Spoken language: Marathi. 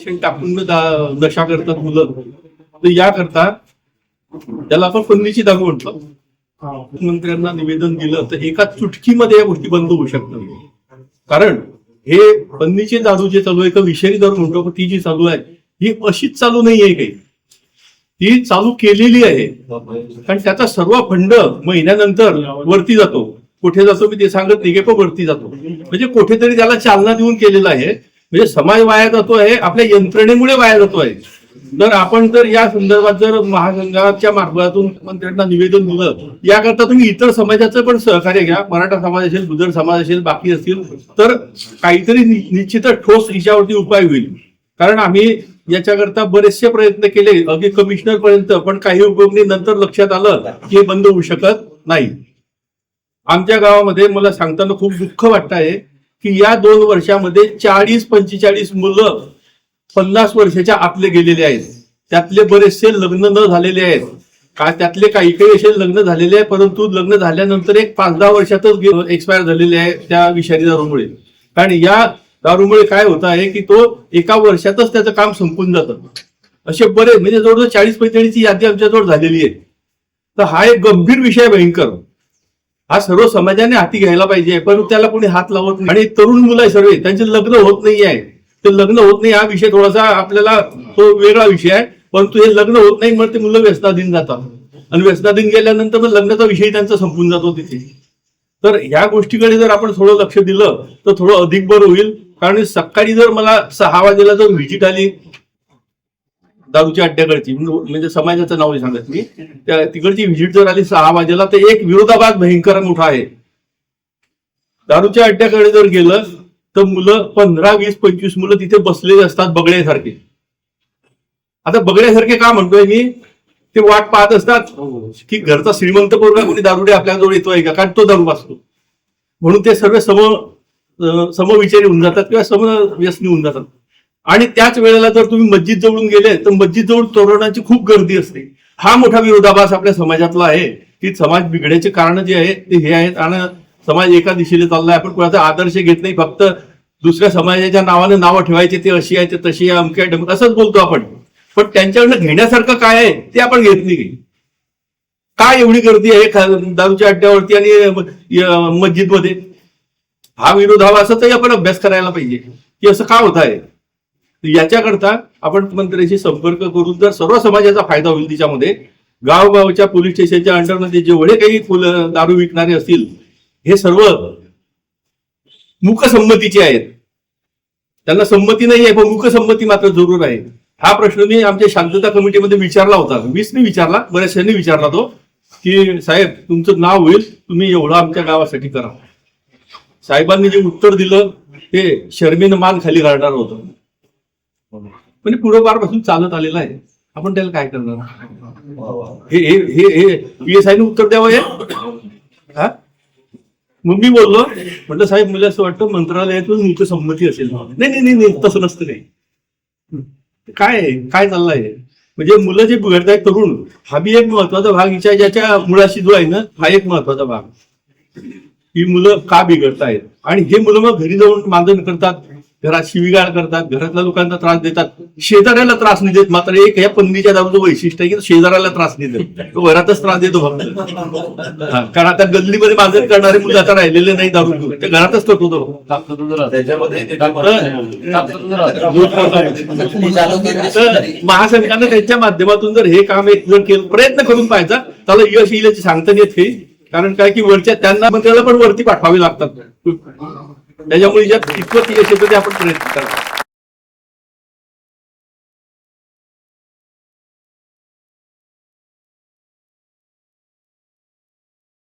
शिक्षण टाकून दा- नशा करतात मुलं. तर याकरता त्याला आपण फंदीची दारू म्हटलं. मुख्यमंत्र्यांना निवेदन दिलं तर एका चुटकीमध्ये या गोष्टी बंद होऊ शकतात. कारण हे बंदीचे दारू जे चालू आहे का विषारी दारू म्हणतो ती जी चालू आहे ही अशीच चालू नाही आहे काही. ती चालू केलेली आहे. कारण त्याचा सर्व फंड महिन्यानंतर वरती जातो. कुठे जातो मी ते सांगत नाही पण वरती जातो. म्हणजे कुठेतरी त्याला चालना देऊन केलेलं आहे. म्हणजे समाज वाया जातो आहे आपल्या यंत्रणेमुळे वाया जातो आहे. तर आपण जर या संदर्भात जर महासंघाच्या मार्फतातून मंत्र्यांना निवेदन दिलं याकरता तुम्ही इतर समाजाचं पण सहकार्य घ्या. मराठा समाज असेल गुजर समाज असेल बाकी असतील तर काहीतरी निश्चित निश्चितच ठोस हिच्यावरती उपाय होईल. कारण आम्ही याच्याकरता बरेचसे प्रयत्न केले अगदी कमिशनर पर्यंत पण काही उपयोग नंतर लक्षात आलं की हे बंद होऊ शकत नाही. आमच्या गावामध्ये मला सांगताना खूप दुःख वाटत आहे की या दोन वर्षामध्ये चाळीस पंचेचाळीस मुलं पन्नास वर्षाच्या आतले गेलेले आहेत. त्यातले बरेचसे लग्न न झालेले आहेत. का त्यातले काही काही असे लग्न झालेले आहे परंतु लग्न झाल्यानंतर एक पाच दहा वर्षातच एक्सपायर झालेले आहे त्या विषारी दारूमुळे. कारण या दारूमुळे काय होत आहे की तो एका वर्षातच त्याचं काम संपून जातं. असे बरे म्हणजे जवळजवळ चाळीस पैताळीसची यादी आमच्याजवळ झालेली आहे. तर हा एक गंभीर विषय भयंकर. हा सर्व समाजाने हाती घ्यायला पाहिजे पण त्याला कोणी हात लावत नाही. आणि तरुण मुलं आहे सर्व त्यांचे लग्न होत नाही आहे ते लग्न होत नाही हा विषय थोडासा आपल्याला तो वेगळा विषय आहे. परंतु हे लग्न होत नाही मग ते मुलं व्यसनाधीन जातात. आणि व्यसनाधीन गेल्यानंतर मग लग्नाचा विषय त्यांचा संपून जातो तिथे. तर ह्या गोष्टीकडे जर आपण थोडं लक्ष दिलं तर थोडं अधिक बरं होईल. कारण सकाळी जर मला सहा वाजेला जर व्हिजिट आली दारूच्या अड्ड्याकडची. म्हणजे, म्हणजे समाजाचं नाव सांगत मी. त्या तिकडची व्हिजिट जर आली सहा वाजेला तर एक विरोधाभास भयंकर मोठा आहे. दारूच्या अड्ड्याकडे जर गेलं तर मुलं पंधरा वीस पंचवीस मुलं तिथे बसलेले असतात बगड्यासारखे आता बगड्यासारखे का म्हणतोय मी? ते वाट पाहत असतात की घरचा श्रीमंत पोरगा कोणी दारुडे आपल्याजवळ येतोय का? कारण तो दारू वाचतो. म्हणून ते सर्व सम समविचारी होऊन जातात किंवा समव्यसनी होऊन जातात. आणि त्याच वेळेला जर तुम्ही मस्जिद जवळून गेले तर मस्जिद जवळ तरुणांची खूप गर्दी असते. हा मोठा विरोधाभास आपल्या समाजातला आहे की समाज बिघड्याचे कारण जे आहे ते हे आहेत. आणि समाज एका दिशेने चाललाय. आपण कोणाचा आदर्श घेत नाही फक्त दुसऱ्या समाजाच्या नावाने नावं ठेवायचे ते अशी आहे ते तशी आहे अमक्या डमक्या असंच बोलतो आपण. पण त्यांच्याकडनं घेण्यासारखं काय आहे ते आपण घेत नाही. काय एवढी गर्दी आहे दारूच्या अड्ड्यावरती आणि मस्जिदमध्ये हा विरोधाभासाचाही आपण अभ्यास करायला पाहिजे. की असं का होत आहे? याच्याकरता आपण मंत्र्यांशी संपर्क करून जर सर्व समाजाचा फायदा होईल तिच्यामध्ये गावगावच्या पोलीस स्टेशनच्या अंडरमध्ये जेवढे काही फुलं दारू विकणारे असतील हे सर्व मुखसंमतीचे आहेत. त्यांना संमती नाही आहे पण मुखसंमती मात्र जरूर आहे. हा प्रश्न मी आमच्या शांतता कमिटीमध्ये विचारला होता. मीच विचारला बऱ्याचशांनी विचारला तो की साहेब तुमचं नाव होईल तुम्ही एवढं आमच्या गावासाठी करा. साहेबांनी जे उत्तर दिलं ते शर्मीनं मान खाली घालणार होतं. म्हणजे पूर्वपारपासून चालत आलेलं आहे. आपण त्याला काय करणार? हे हे हे पी एस आयने उत्तर द्यावं हे? मग मी बोललो. म्हटलं साहेब मला असं वाटतं मंत्रालयातून मुख्य संमती असेल. नाही नाही नाही तसं नसतं नाही. काय काय चाललंय म्हणजे मुलं जे बिघडत तरुण हा बी एक महत्त्वाचा भाग. हिच्या ज्याच्या मुळाशी जो आहे ना हा एक महत्त्वाचा भाग. ही मुलं का बिघडतायत? आणि हे मुलं मग घरी जाऊन मांडण करतात. घरात शिवीगाळ करतात घरातल्या लोकांना त्रास देतात. शेजाऱ्याला त्रास नाही देत मात्र एक या पंदीच्या दारूचं वैशिष्ट्य आहे की शेजाऱ्याला त्रास नाही देत. तो घरातच त्रास देतो फक्त. हा, कारण आता गल्लीमध्ये मानधन करणारे मुलं आता राहिलेले नाही दारू घेऊन. ते घरातच तो. महासंघानं त्यांच्या माध्यमातून जर हे काम एक जर केलं प्रयत्न करून पाहायचा. त्याला यश येईल सांगता येत काही कारण काय की वरच्या त्यांना त्याला पण वरती पाठवावे लागतात. त्याच्यामुळे ज्या कितपत यश येतं ते आपण प्रयत्न करतो